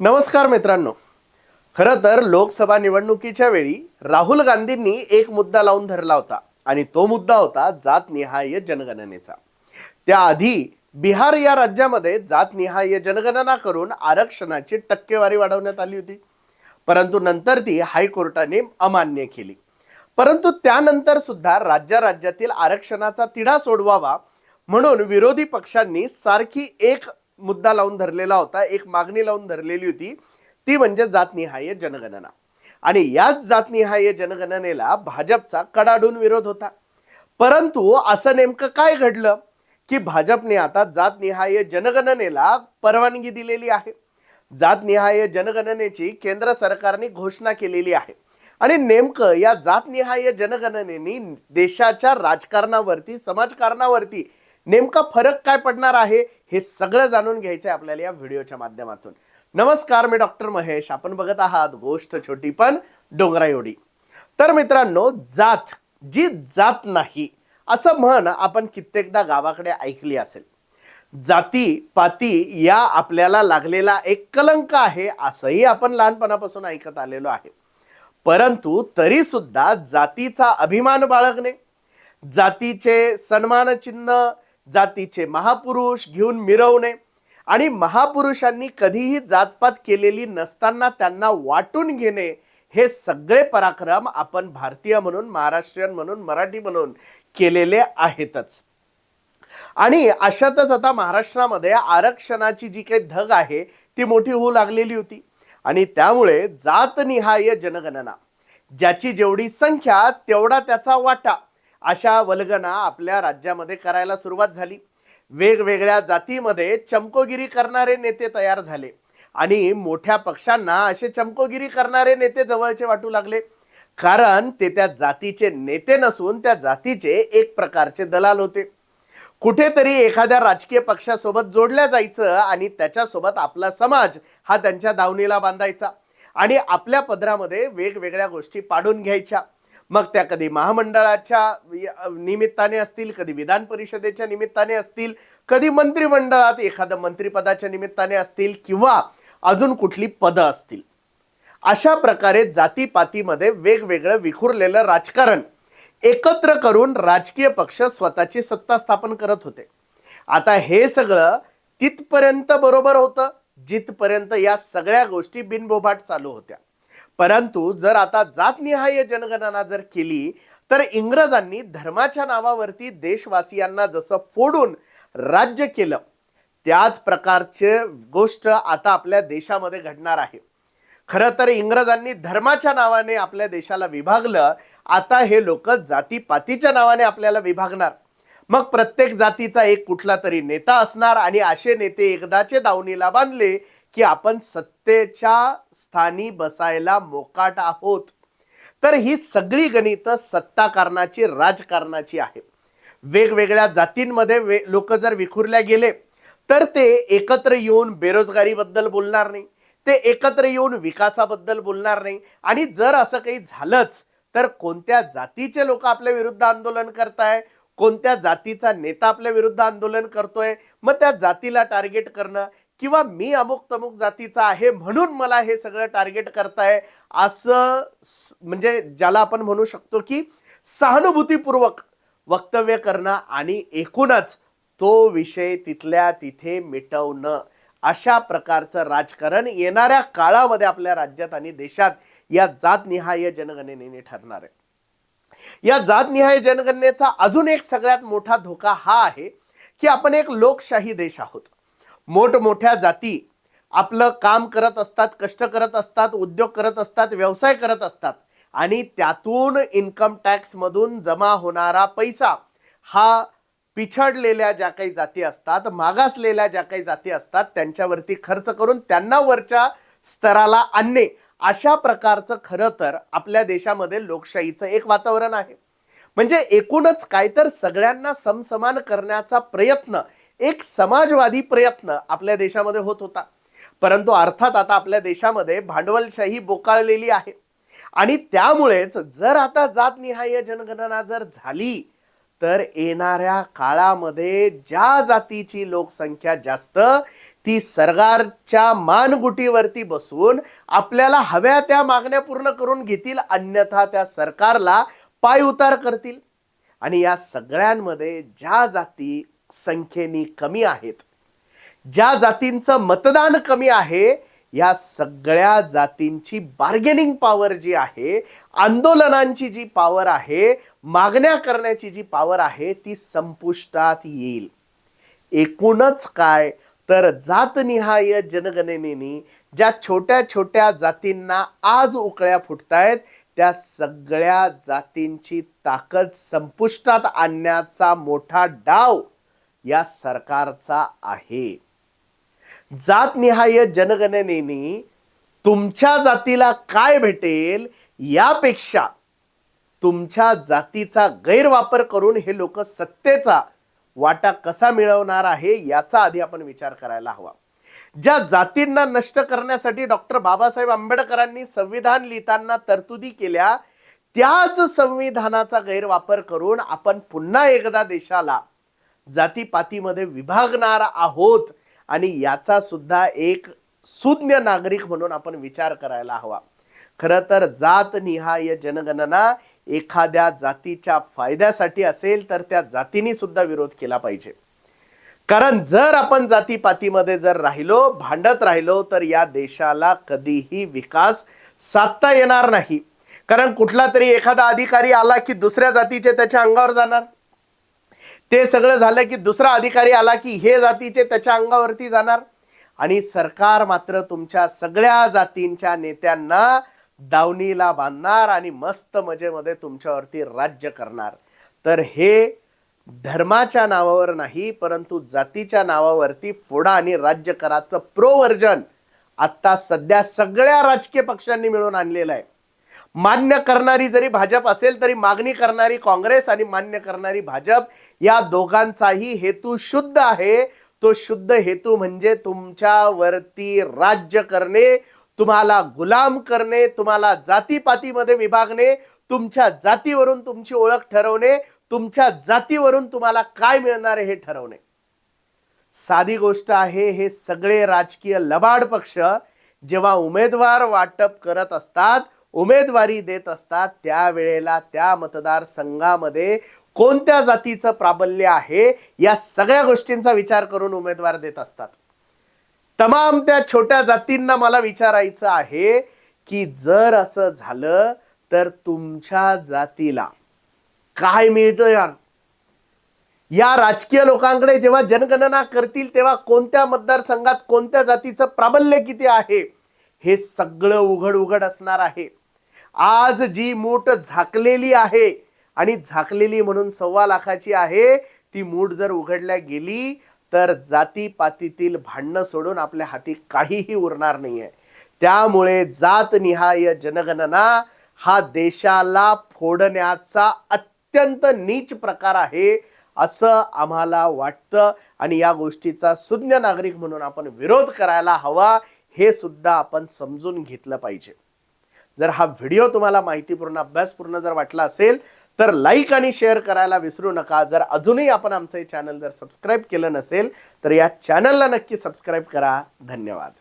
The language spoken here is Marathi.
नमस्कार मित्रांनो. खरं तर लोकसभा निवडणुकीच्या वेळी राहुल गांधींनी एक मुद्दा लावून धरला होता आणि तो मुद्दा होता जातनिहाय जनगणनेचा. त्याआधी बिहार या राज्यामध्ये जातनिहाय जनगणना करून आरक्षणाची टक्केवारी वाढवण्यात आली होती. परंतु नंतर ती हायकोर्टाने अमान्य केली. परंतु त्यानंतर सुद्धा राज्या राज्यातील आरक्षणाचा तिढा सोडवावा म्हणून विरोधी पक्षांनी सारखी एक मुद्दा लावून धरलेला होता एक मागणी लावून धरलेली होती ती म्हणजे जातनिहाय जनगणना. आणि याच जातनिहाय जनगणनेला भाजपचा कडाडून विरोध होता. परंतु असं नेमकं काय घडलं? की भाजपने आता जातनिहाय जनगणनेला परवानगी दिलेली आहे. जातनिहाय जनगणनेची केंद्र सरकारने घोषणा केलेली आहे. आणि नेमकं या जातनिहाय जनगणनेनी देशाच्या राजकारणावरती समाजकारणावरती नेमका फरक काय पडणार आहे हे सगळं जाणून घ्यायचं आहे आपल्याला या व्हिडिओच्या माध्यमातून. नमस्कार मी डॉक्टर महेश. आपण बघत आहात गोष्ट छोटी पण डोंगरा एवढी तर मित्रांनो जात जी जात नाही असं म्हण आपण कित्येकदा गावाकडे ऐकली असेल. जाती पाती या आपल्याला लागलेला एक कलंक आहे असंही आपण लहानपणापासून ऐकत आलेलो आहे. परंतु तरी सुद्धा जातीचा अभिमान बाळगणे जातीचे सन्मान चिन्ह जातीचे महापुरुष घेऊन मिरवणे. आणि महापुरुषांनी कधीही जातपात केलेली नसताना त्यांना वाटून घेणे हे सगळे पराक्रम आपण भारतीय म्हणून महाराष्ट्रीयन म्हणून मराठी म्हणून केलेले आहेतच. आणि अशातच आता महाराष्ट्रामध्ये आरक्षणाची जी काही धग आहे ती मोठी होऊ लागलेली होती. आणि त्यामुळे जातनिहाय जनगणना ज्याची जेवढी संख्या तेवढा त्याचा वाटा अशा वल्गना आपल्या राज्यामध्ये करायला सुरुवात झाली. वेगवेगळ्या जातीमध्ये चमकोगिरी करणारे नेते तयार झाले. आणि मोठ्या पक्षांना असे चमकोगिरी करणारे नेते जवळचे वाटू लागले. कारण ते त्या जातीचे नेते नसून त्या जातीचे एक प्रकारचे दलाल होते. कुठेतरी एखाद्या राजकीय पक्षासोबत जोडल्या जायचं आणि त्याच्यासोबत आपला समाज हा त्यांच्या दावणीला बांधायचा. आणि आपल्या पदरामध्ये वेगवेगळ्या गोष्टी पाडून घ्यायच्या. मग त्या कधी महामंडळाच्या निमित्ताने असतील कधी विधान परिषदेच्या निमित्ताने असतील कधी मंत्रिमंडळात एखादं मंत्रिपदाच्या निमित्ताने असतील किंवा अजून कुठली पदं असतील. अशा प्रकारे जातीपातीमध्ये वेगवेगळं विखुरलेलं राजकारण एकत्र करून राजकीय पक्ष स्वतःची सत्ता स्थापन करत होते. आता हे सगळं तिथपर्यंत बरोबर होतं जिथपर्यंत या सगळ्या गोष्टी बिनबोभाट चालू होत्या. परंतु जर आता जातनिहाय जनगणना जर केली तर इंग्रजांनी धर्माच्या नावावरती देशवासियांना जसं फोडून राज्य केलं त्याच प्रकारचे गोष्ट आता आपल्या देशामध्ये घडणार आहे. खरं तर इंग्रजांनी धर्माच्या नावाने आपल्या देशाला विभागलं आता हे लोक जातीपातीच्या नावाने आपल्याला विभागणार. मग प्रत्येक जातीचा एक कुठला तरी नेता असणार आणि असे नेते एकदाचे दावणीला बांधले की आपण सत्तेच्या स्थानी बसायला मोकाट आहोत. तर ही सगळी गणित सत्ताकारणाची राजकारणाची आहे वेगवेगळ्या जातींमध्ये वे लोक जर विखुरल्या गेले तर ते एकत्र येऊन बेरोजगारीबद्दल बोलणार नाही. ते एकत्र येऊन विकासाबद्दल बोलणार नाही. आणि जर असं काही झालंच तर कोणत्या जातीचे लोक आपल्या विरुद्ध आंदोलन करताय? कोणत्या जातीचा नेता आपल्या विरुद्ध आंदोलन करतोय? मग त्या जातीला टार्गेट करणं किंवा मी अमुक तमुक जातीचा आहे म्हणून मला हे सगळं टार्गेट करताय असं म्हणजे ज्याला आपण म्हणू शकतो की सहानुभूतीपूर्वक वक्तव्य करणं आणि एकूणच तो विषय तिथल्या तिथे मिटवणं अशा प्रकारचं राजकारण येणाऱ्या काळामध्ये आपल्या राज्यात आणि देशात या जातनिहाय जनगणनेने ठरणार आहे. या जातनिहाय जनगणनेचा अजून एक सगळ्यात मोठा धोका हा आहे की आपण एक लोकशाही देश आहोत. मोठमोठ्या जाती आपलं काम करत असतात कष्ट करत असतात उद्योग करत असतात व्यवसाय करत असतात आणि त्यातून इन्कम टॅक्स मधून जमा होणारा पैसा हा पिछडलेल्या ज्या काही जाती असतात मागासलेल्या ज्या काही जाती असतात त्यांच्यावरती खर्च करून त्यांना वरच्या स्तराला आणणे अशा प्रकारचं खरं तर आपल्या देशामध्ये लोकशाहीचं एक वातावरण आहे. म्हणजे एकूणच काय तर सगळ्यांना समसमान करण्याचा प्रयत्न एक समाजवादी प्रयत्न आपल्या देशामध्ये होत होता. परंतु अर्थात आता आपल्या देशामध्ये भांडवलशाही बोकाळलेली आहे. आणि त्यामुळेच जर आता जातनिहाय जनगणना जर झाली तर येणाऱ्या काळामध्ये ज्या जातीची लोकसंख्या जास्त ती सरकारच्या मानगुटीवरती बसून आपल्याला हव्या त्या मागण्या पूर्ण करून घेतील अन्यथा त्या सरकारला पाय उतार करतील. आणि या सगळ्यांमध्ये ज्या जाती संख्येने कमी आहेत. ज्या जातींचं मतदान कमी आहे या सगळ्या जातींची बार्गेनिंग पॉवर जी आहे आंदोलनांची जी पॉवर आहे मागण्या करण्याची जी पॉवर आहे ती संपुष्टात येईल. एकूणच काय? तर जातनिहाय जनगणनेनी ज्या छोट्या छोट्या जातींना आज उकळ्या फुटतायत त्या सगळ्या जातींची ताकद संपुष्टात आणण्याचा मोठा डाव या सरकारचा आहे. जातनिहाय जनगणनेनी तुमच्या जातीला काय भेटेल यापेक्षा तुमच्या जातीचा गैरवापर करून हे लोक सत्तेचा वाटा कसा मिळवणार आहे याचा आधी आपण विचार करायला हवा. ज्या जातींना नष्ट करण्यासाठी डॉक्टर बाबासाहेब आंबेडकरांनी संविधान लिहिताना तरतुदी केल्या त्याच संविधानाचा गैरवापर करून आपण पुन्हा एकदा देशाला जातीपातीमध्ये विभागणार आहोत आणि याचा सुद्धा एक सुज्ञ नागरिक म्हणून आपण विचार करायला हवा. खरं तर जातनिहाय जनगणना एखाद्या जातीच्या फायद्यासाठी असेल तर त्या जातीने सुद्धा विरोध केला पाहिजे. कारण जर आपण जातीपातीमध्ये जर राहिलो भांडत राहिलो तर या देशाला कधीही विकास साधता येणार नाही. कारण कुठला तरी एखादा अधिकारी आला की दुसऱ्या जातीचे त्याच्या अंगावर जाणार. ते सगळं झालं की दुसरा अधिकारी आला की हे जातीचे त्याच्या अंगावरती जाणार. आणि सरकार मात्र तुमच्या सगळ्या जातींच्या नेत्यांना दावणीला बांधणार आणि मस्त मजेमध्ये तुमच्यावरती राज्य करणार. तर हे धर्माच्या नावावर नाही परंतु जातीच्या नावावरती फोडा आणि राज्य कराचं प्रोवर्जन आत्ता सध्या सगळ्या राजकीय पक्षांनी मिळून आणलेलं आहे. मान्य करणारी जरी भाजप असेल तरी मागणी करणारी काँग्रेस आणि मान्य करणारी भाजप या दोघांचाही हेतू शुद्ध आहे. तो शुद्ध हेतू म्हणजे तुमच्यावरती राज्य करणे तुम्हाला गुलाम करणे तुम्हाला जातीपातीमध्ये विभागणे तुमच्या जातीवरून तुमची ओळख ठरवणे तुमच्या जातीवरून तुम्हाला काय मिळणार हे ठरवणे. साधी गोष्ट आहे हे सगळे राजकीय लबाड पक्ष जेव्हा उमेदवार वाटप करत असतात उमेदवारी देत असतात त्यावेळेला त्या मतदारसंघामध्ये कोणत्या जातीचं प्राबल्य आहे या सगळ्या गोष्टींचा विचार करून उमेदवार देत असतात. तमाम त्या छोट्या जातींना मला विचारायचं आहे की जर असं झालं तर तुमच्या जातीला काय मिळतं यार? या राजकीय लोकांकडे जेव्हा जनगणना करतील तेव्हा कोणत्या मतदारसंघात कोणत्या जातीचं प्राबल्य किती आहे हे सगळं उघड उघड असणार आहे. आज जी मूठ झाकलेली आहे आणि झाकलेली म्हणून सव्वा लाखाची आहे ती मूठ जर उघडल्या गेली तर जातीपातीतील भांडणं सोडून आपल्या हाती काहीही उरणार नाहीये. त्यामुळे जातनिहाय जनगणना हा देशाला फोडण्याचा अत्यंत नीच प्रकार आहे असं आम्हाला वाटतं. आणि या गोष्टीचा सुज्ञ नागरिक म्हणून आपण विरोध करायला हवा हे सुद्धा आपण समजून घेतलं पाहिजे. जर हा व्हिडिओ तुम्हाला माहितीपूर्ण अभ्यासपूर्ण जर वाटला असेल तर लाईक आणि शेअर करायला विसरू नका. जर अजूनही आपण आमचं हे चॅनल जर सबस्क्राईब केलं नसेल तर या चॅनलला नक्की सबस्क्राईब करा. धन्यवाद.